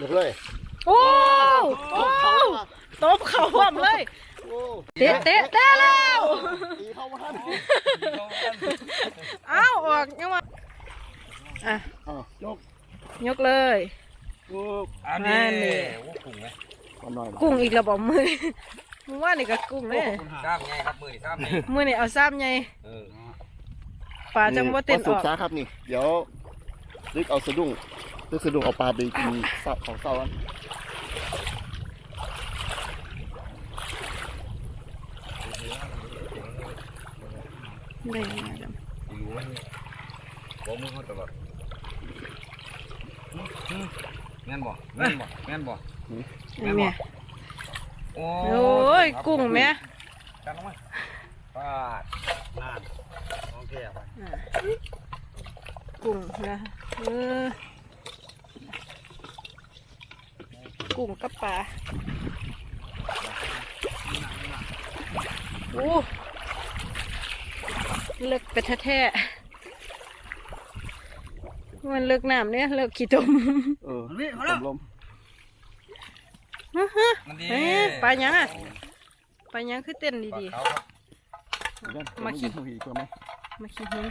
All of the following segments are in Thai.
ยกเลยโอ้โอ้ตบเข่าหวมเลยโอ้เตะเตะเตะแล้วตีเข้ามาเอ้าออกยังมาอะอ้าวยกยกเลยยกอันนี้อันนี้โอ้กุ้งไหมมาหน่อยกุ้งอีกแล้วบอกมือมึงว่านี่ก็กุ้งเลยซ้ำไงครับมือนี่ซ้ำนี่มือนี่เอาซ้ำไงเออปลาจังว่าเต้นปลอสุอกซาครับนี่ เดี๋ยวลึกเอาสะดุ้งลึ กสะดุ้งเอาปลาไปกินเศร้าของเศร้ากันได้มาดรู้ไหมบอกมึงเขาตลอดแม่นบ่แม่นบ่แม่นบ่ำนี่แม่โอ้โอ้ยกุ้งแม่จังลงมาปาดนั่นโอเคไปอะกุ้งนะเออ กุ้งกับปลาโอ้เลิกไปแท้ๆมันเลิกน้ำเนี่ยเลิกขี้ตมเออลมลมมันดีเอ๊ะปลาหยังอะปลาหยังคือเต้นปลาดีขาวครับมาขี้ขี้อีกตัวไหมๆมาขี้หิน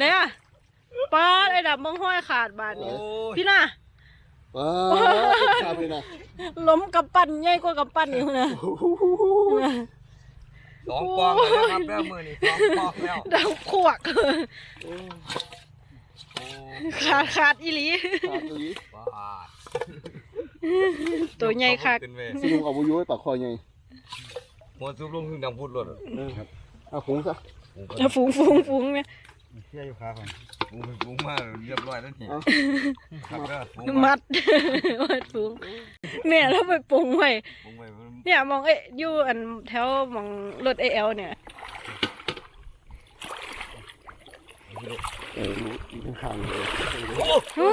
เนี่ยปาดไอ้ดับมังห้อยขาดบานโอ้นี่ยพี่น่ะว้าครับเลยนะล้มกับปั้นใหญ่กว่ากับปั้นอยู่นะสองปองเลยนะครับแล้วมือนี่สองปองแล้วดังขวกโอ้ขาดขาดอีหลีครับเลยปาดตัวใหญ่คักขึ้นเว้ยสะดุ้งเอาบุยุไว้ปากคอไงหมดซุปลงขึ้นดังพูดรถอะเออครับเอาหุงซะเอาฝูงฝูงฝูงเนี่ย เที่ยอยู่ขาก่อนปรุงปรุงมาเรียบร้อยแล้วนี่เอาครับเด้อปรุงมัดมัดฝูงเนี่ยเราไปปรุงไว้ปรุงไว้เพิ่นเนี่ยมองเอ๊ะอยู่อันแถวมองรถเอลเนี่ยเออรู้อีกข้างเลยโอ้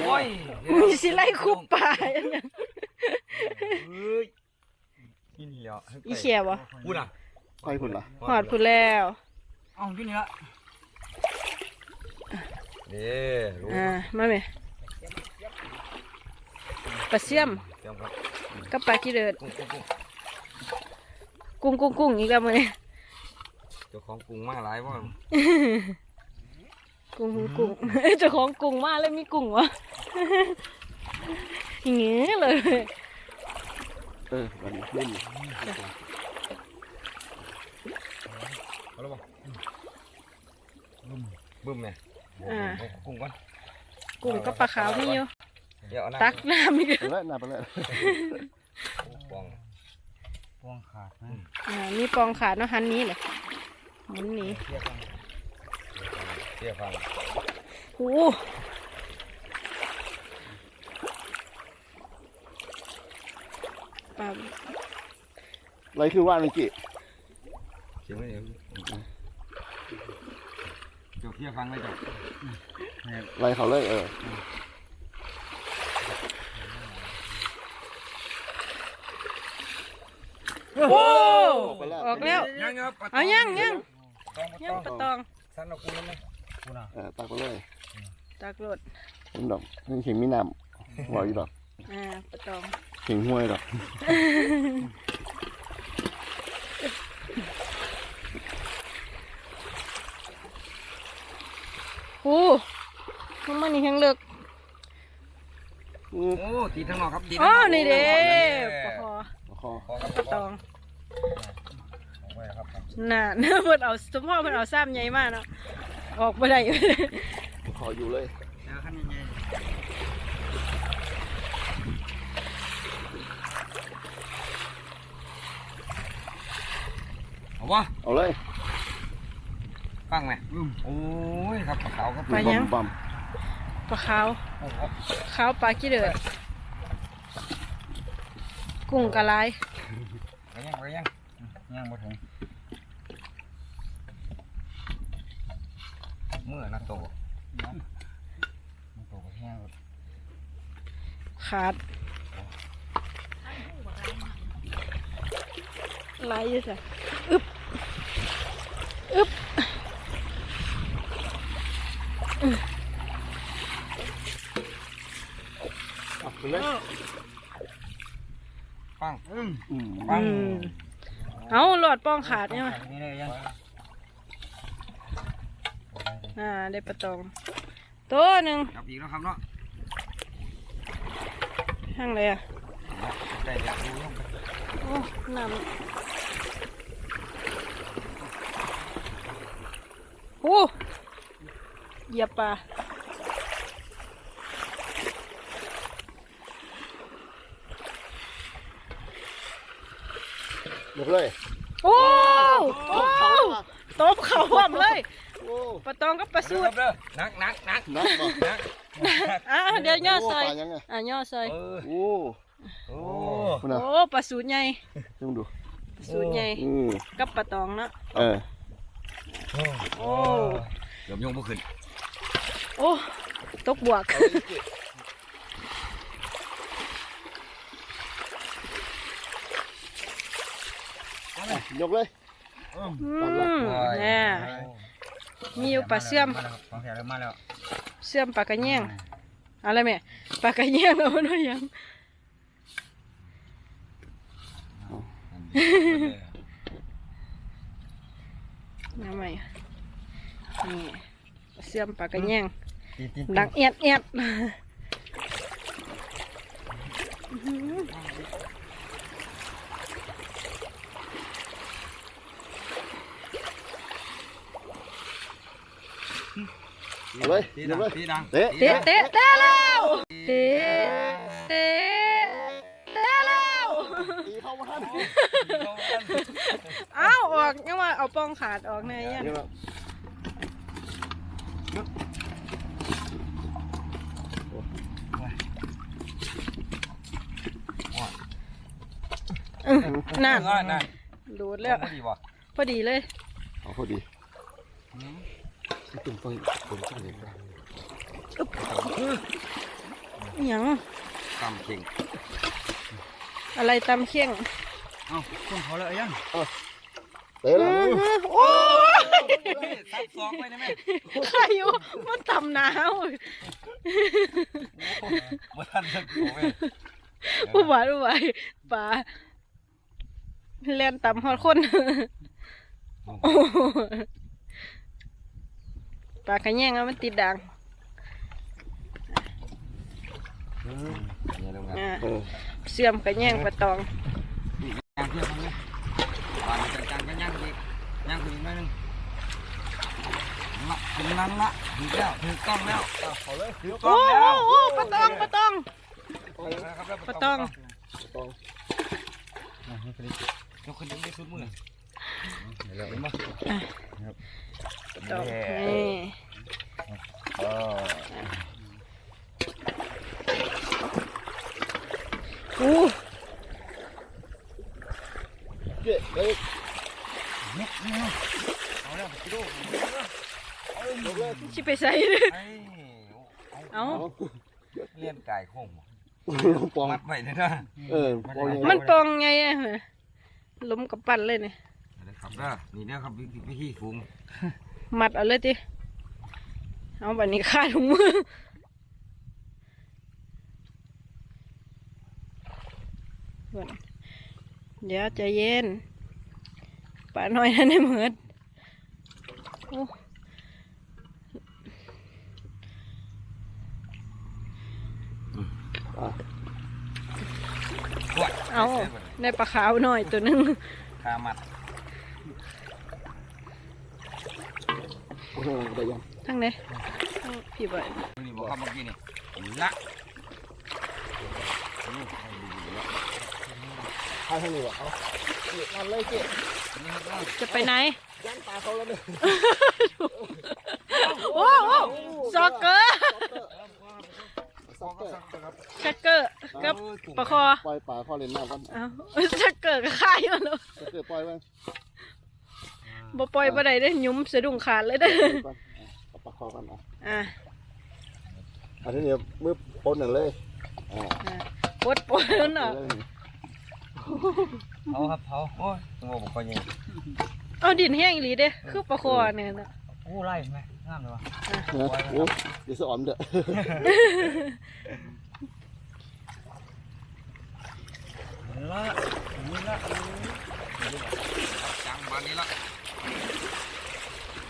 โอ้ยมีสิไล่คุบปลาอย่างเงี้ยเฮ้ยกินเหี่ยวอีเขียววะพูดอะไฟพุ่นล่ะหอดพูดแล้วเอากินเหี่ยว นี่รู้อ่ามาไหมปลาเสี่ยมเตรียมครับกับปลาขี้เดือดกุ้งกุ้งกุ้งกุ้งกุ้งกุ้งอีกแล้วมื้อนี้เจ้าของกุ้งมาหลายบ่กุ้งกุ้งกุ้งเจ้าของกุ้งมาแล้วมีกุ้งวะอย่างเงี้ยเลยเออวันนี้เล่นเอาแล้วบ่บึ้มแม่ อ่า กุ้งก่อนกุ้งกับปลาขาวมีอยู่เดี๋ยวเอาน้ำตักน้ำอีกไปแล้วนาไปแล้วปองพวงขาดนะอ่ามีปองขาดเนาะหันนี้เลยหมุนหนี้เทียบฟังเทียบฟังโอ้ปลาไรคือว่าเมื่อกี้เสียงไม่เห็นเจ้าเทียบฟังเลยเจ้า ไรเขาเลยเออโอ้ออกไปแล้วออกแล้วยังครับเอายังยังต้องยังปต้ลาองตองสั้นเอากุ้งไหมกูน่ะเออตักไปเลยตักรถเห็นดอกเห็นเข่งมีน้ำบอกอยู่ดอกอ่าปลาตองเข่งห้วยดอก อ้มันมันนี่แห้งเลิกอือโอ้ตีทั้งนอกครับตีอ๋อทั้งกนี่เด้ปปลาคอคอพอครับปลาตองเอาไว้ครับน่ะเพิ่นเอาสมพ่อเพิ่นเอาซ้ำใหญ่มากเนาะออกบ่ได้ขออยู่เลยเจอขั้นใหญ่เอาวะเอาเลย ฟังไหมโอ้ยครับปลาขาวครับไปยังบัมปลาขาวโอ้โหขาวปลาขี้เดือดกุ้งกะลายไปยังไปยังยังบ่ถึงเมื่อนักโตนักโตก็แห้งขาดลายอยู่ใส่อึบอึบ เอาไปเลยฟังอืมอืมฟังอืมเอาหลอดป้องขาดเนี่ยมานี่เลยยังอ่าได้ปลาตอง ตัวหนึ่งจับอีกแล้วครับเนาะห้างเลยอะได้แล้วดูยังโอ้น้ำโอ้เหยียบปลา ยกเลยโอ้โอ้เขาอะตบเข่าหวมเลยโอ้ปลาตองก็ปลาดูสูครัดบเด้อนักนักนักนักบ่นักอะเดี๋ยวย่อซอยโปลายังไงอะย่อซอยเออโอ้โอ้คุณนะโอ้ปลาสูดใหญ่ลองดูปลาสูดใหญ่อืมกับปลาตองเนาะเออโอ้เดี๋ยวยงบ่ขึ้นโอ้ตกบวก ยกเลยอืมเนี่ยมีอยู่ปลาเสื่อมมาแล้วครับของแถวเริ่มมาแล้วเสื่อมปลากระแยงอะไรแม่ปลากระแยงเอาหน่อยยังน้ำใหม่นี่เสื่อมปลากระแยงตีตีดังเอียดเอียด เอาเลยตียดักงเลยตีดังเตะเตะเตะเตะแล้วเตะเตะเตะแล้วตีเข้ามาทันเอ้าออกยังว่าเอาปองขาดออกในยังนี่แบบอื้อนั่นนั่นนั่นดูดแล้วดีบ่พอดีเลยเอาพอดี ตุ่มฟังผมช่างเห็นได้อิหยังตำเข่งอะไรตำเข่งเอ้าต้องเขาแล้วยังเตะแล้วอื้อหือโอ้ยซับสองไปนะแม่ใครอยู่มันตำหนาวบ่ทันสักโอ้ยอุบาทอุบายปลาเล่นตำฮอดคนโอ้ ปลากระแยงแล้วมันติดดังเนี่ยลงมาอ่าเออเสื่อมกระแยงปลาตองย่างเที่ยวทางนี้ปานจังจังย่างอีกย่างขึ้นอีกหน่อยนึงละถึงนั้นละถึงแล้วถึงต้องแล้วเอาเลยถึงต้โอ้องแล้วโหปลาตองปลาตองปลาตองตองยกขึ้นยังได้สุดมือเดี๋ยวเห็นปะ ปลาตองนี่ เออ อู้ เจ๊เตะ เอาแล้วไปดู ยกเลย ชิไปใส่เลย ไอ้ เอา เอา เลี้ยนไก่โค้ งปอง มัดไว้เลยนะเออปองยังไงมันปองไงอะล้มกับปั่นเลยเนี่ยครับเด้อนี่เด้อครับวิธีฝูงมัดเอาเลยติเอาแบบนี้ฆ่าถุงมือก่อนเดี๋ยวใจเย็นป่าน้อยนั่นได้เหมือนโอ้ ขวด เอาได้ปลาขาวหน่อยตัวหนึงคามัดโอ้โหได้ยังทั้งไหนทั้งพี่บ่อยนี่บอกครับเมื่อกี้นี่นี่ละให้ทางนี้วะเอานี่นั่นเลยเจ๊นี่ครับจะไปไหนย่างปลาเขาแล้วเนี่ยโอ้โหซอกเกอร์ซ็อก เกอร์ครับชักเกอร์กับปลาคอปล่อยปลาเข้าเล่นน้ำกันเอ้าชักเกอร์ก็ค่ายมันแล้วซ็อกเกอร์ปล่อยไว้บ่ปล่อยบ่ได้เด้อหยุ้มสะดุ้งขาดเลยเด้อก่อนเอาปลาคอกันเอาอะอันนี้เนี่ยมือปนหนึ่งเลยอ่าอะปวดปวดนั่นน่ะเลยนี่เผาครับเผาโอ้ยตัวบอกเขายังเอาดินแห้งอีหลีเด้อคือปลาคอเนี่ยน่ะโอ้ไล่ไหมงามเลยวะนะโอ้เดี๋ยวสะออมเด้อนี่ละนี่ละจังบานนี้ละ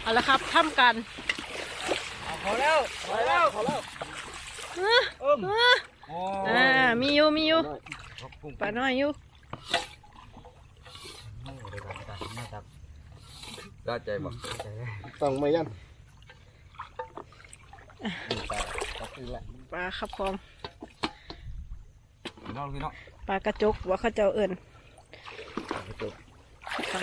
เอาละครับทำกันเอาเขาแล้วพอแล้วพอแล้วเอ้อเอิ่มเอ้อโอ้อ่ามีอยู่มีอยู่ครับกุ้งปลาน้อยอยู่ ไม่เดี๋ยวก่อนเดี๋ยวก่อนไม่จับ ได้ใจบ่ใจเลยต้องไม่ยันนี่ปลาปลาคือแหละปลาขับพร้อมพี่น้องพี่น้องปลากระจกว่าเขาเจ้าเอิ้นกระจกครับ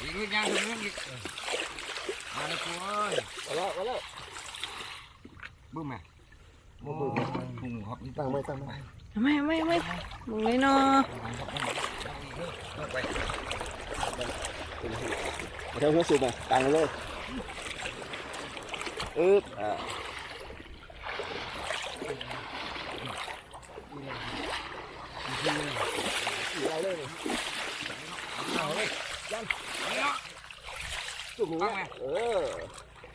อีกนิดยังถึงนิดอีกมาเลยกูเอ้ยเอาแล้วเอาแล้วบึ้มไหมโอ้กุ้งครับนี่ตั้งไม่ตั้งไม่ ไม่ไม่ไม่มึงเลยเนาะไปเดี๋ยวหัวสูบมาตั้งเลยอึ๊บอ่าเอาเลยนี่เอาเลยยันเอาเลยจุ่มหัวเออ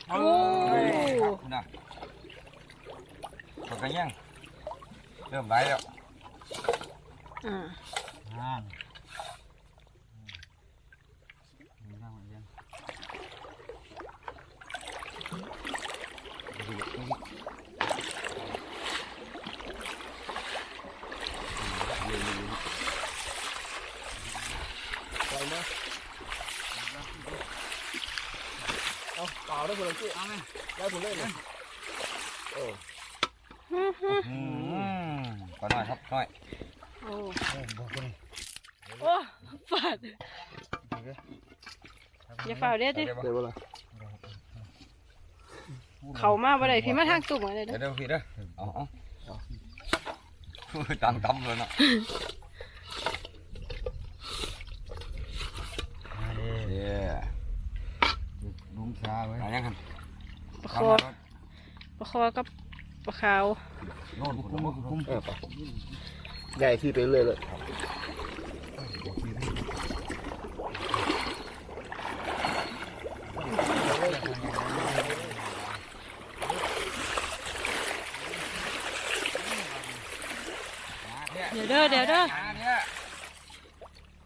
โอ้ยนะปากกันยัง เริ่มไหลแล้วอ่างามนี่ละมันยังไปไหมเอาเปล่าได้ผลเลยพี่เอาเลยได้ผลเลยเนี่ยโอ้ ฮึ่มฮึ่มอืมก็น้อยครับน้อยโอ้เอิ่มบอกคนนี้โอ้ฟาดอย่าฝ่าเด้อดิเดี๋ยวได้เวลาเขามาบ่ได้พี่มาทางตุ่มอะไรเดี๋เด้ยอวพี่เด้อเอาเอาตังตำเลยเนาะมาดิเย้ลุงชาไว้อะไรยังครับปลาคอปลาคอกับปลาขาว โน่นคุ้มคุ้มเออไปใหญ่ที่ไปเรื่อยเลยเดี๋ยวเด้อเดี๋ยวเด้อ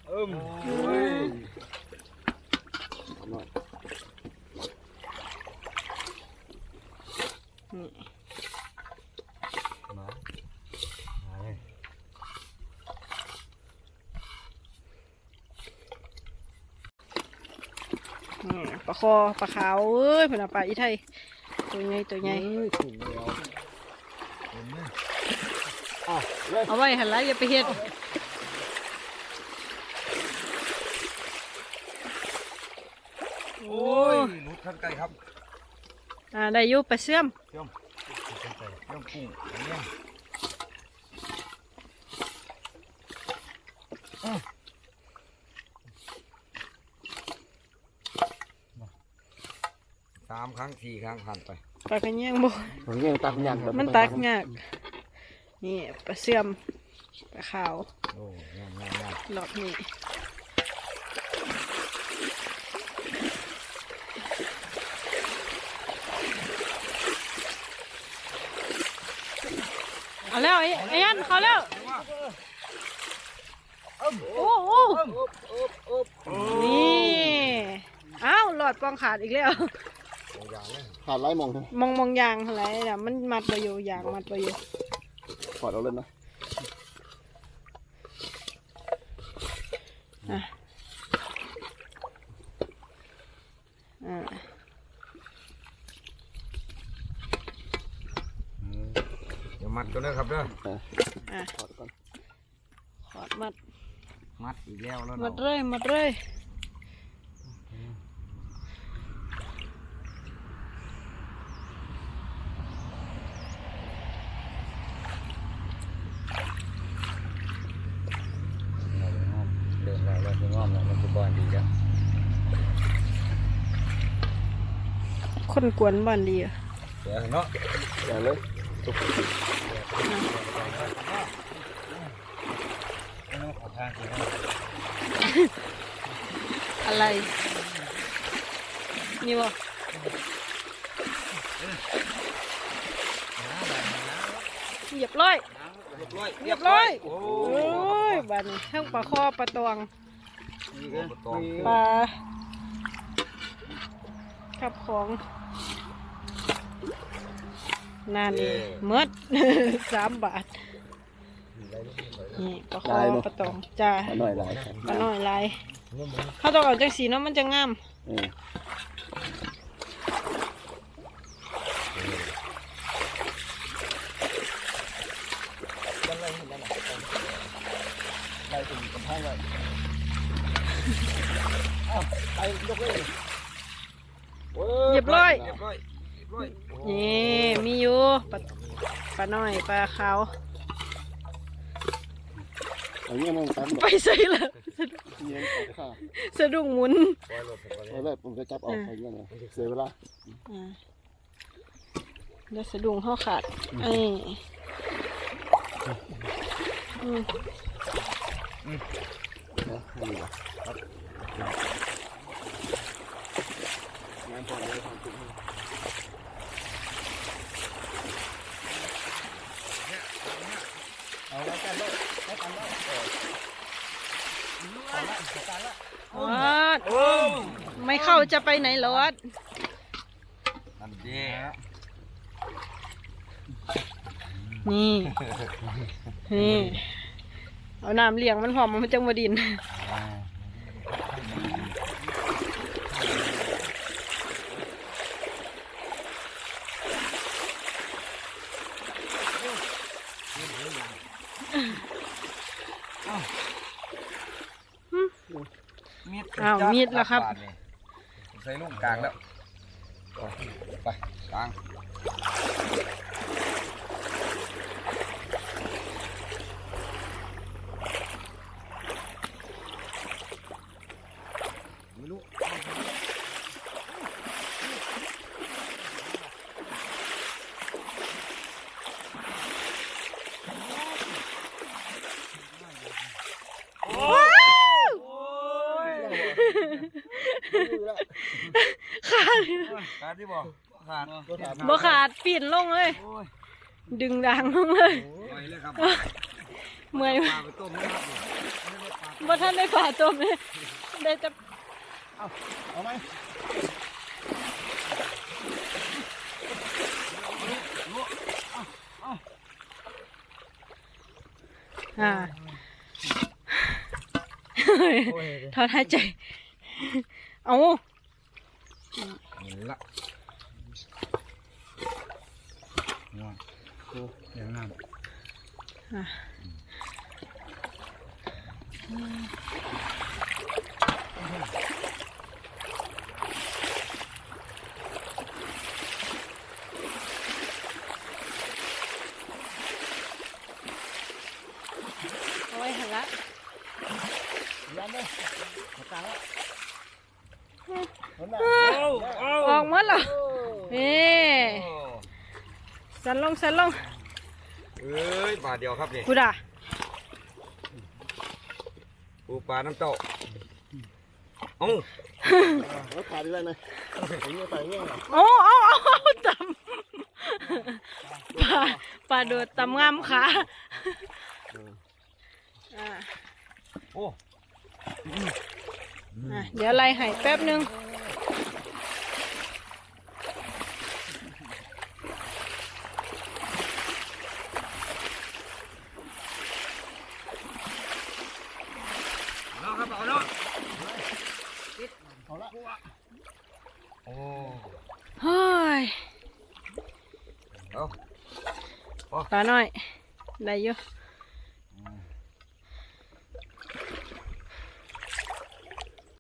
เอิ่ม เอาหน่อย นี่ มามาเลย นี่ปลา คอปลาขาวเอ้ยพุ่นน่ะปลาอีไทยตัวใหญ่ตัวใหญ่เฮ้ยถึงแล้วอะเลยเอาไว้หันหละอย่าไปเฮ็ดโอ้โอ้ยนุดข้างใกล้ครับอ่าได้อยู่ปลาเสื่อมเรื่องกุ้งอันนี้สาม ครั้งสี่ครั้งผ่านไปปลากระเนียงบ่ผมยังตักยังแบบมันตักยากนี่ปลาเสื่อมปลาขาวโอ้ยงามงามงามรอบนี้เอาแล้วไอ้ไอ้ยันเขาแล้วโอ้โหนี่อ้าวหลอดปองขาดอีกแล้ว ขาดไล่มองใช่ไหมองมองยางอะไรนะมันมัดไปอยู่ยางมัดไปอยู่ถอดเราเล่นนะอะเดี๋ยวมัดกันเลยครับเด้ออ่อดก่อน ขอดมัดมัดอีกแล้วแล้วมัดเนเรื่อยมัดเรื่อย คนกวนบ้านดีอะเดี๋ยวเนาะอย่าเลยไม่ต้องขอทางเลยอะไรนี่บ่เหยียบร้อยเรียบร้อยเรียบร้อยโอ้โอ้ยบ้านนี้ทั้งปลาคอปลาตวงนี่ก็ตองปลากับของ นานนี่เมด สามบาท นี่ปลาคอปลาตองจ้าเอาหน่อยหลายครับปลาน้อยลายเขาต้องเอาจังสีเนาะมันจะงามเออได้ถึงกำแพงเลยอ้าวไปยกเลยโอ้เรียบร้อย เรียบร้อยเรียบร้อยโอ้นี่มีอยู่ปลาปลาน้อยปลาขาวเอาเงี้ยมันตันไปใส่ละเงี้ยเอาค่ะสะดุ้งหมุนปล่อยรถไปก่อนเลยเอาแบบผมจะจับออกไปเงี้ยนะเสียเวลาอ่าเดี๋ยวสะดุ้งเข้าขาดไอ้อืมนะนี่ว่ะงานพอเลยทำตุ้ม เอาไว้กันเลยไว้กันเลย ออดไม่ เข้าจะไปไหนเหรอวะอันเด้นี่นี่เอาน้ำเลี้ยงมันหอมมันจังมาดินมีดอ้าวมีดแล้วครับาดนี่ ใส่ลูกกลางแล้ว ไปกลางไม่รู้ ขาด ขาดที่บ่ขาดบ่ขาดปีนลงเลยโอ้ยดึงดังลงเลยปล่อยเลยครับเมื่อยปลาไปต้มนะครับบ่ท่านได้ผ่าต้มเลยได้แต่เอาไหมอ่าถอนหายใจ เอา นี่ละอย่างนั้นอะเอาไว้หันละ ยันเลยเอากลางแล้วเอาหน้า ออกหมดเหรอนี่ สันลงสันลงเอ้ยบาทเดียวครับนี่กูด่าปูปลาน้ำเต้าเอ้าแล้วขาดอะไรนะเอาเงี้ยไปเงี้ยนะโอ้เอาเอาเอาตำปลาปลาโดดตำงามขาอ่าโอ้อะเดี๋ยวไล่ให้แป๊บหนึง เอาครับเอาเนาะ เอาละ โอ้เฮ้ยเอาปลาน้อย ได้อยู่เ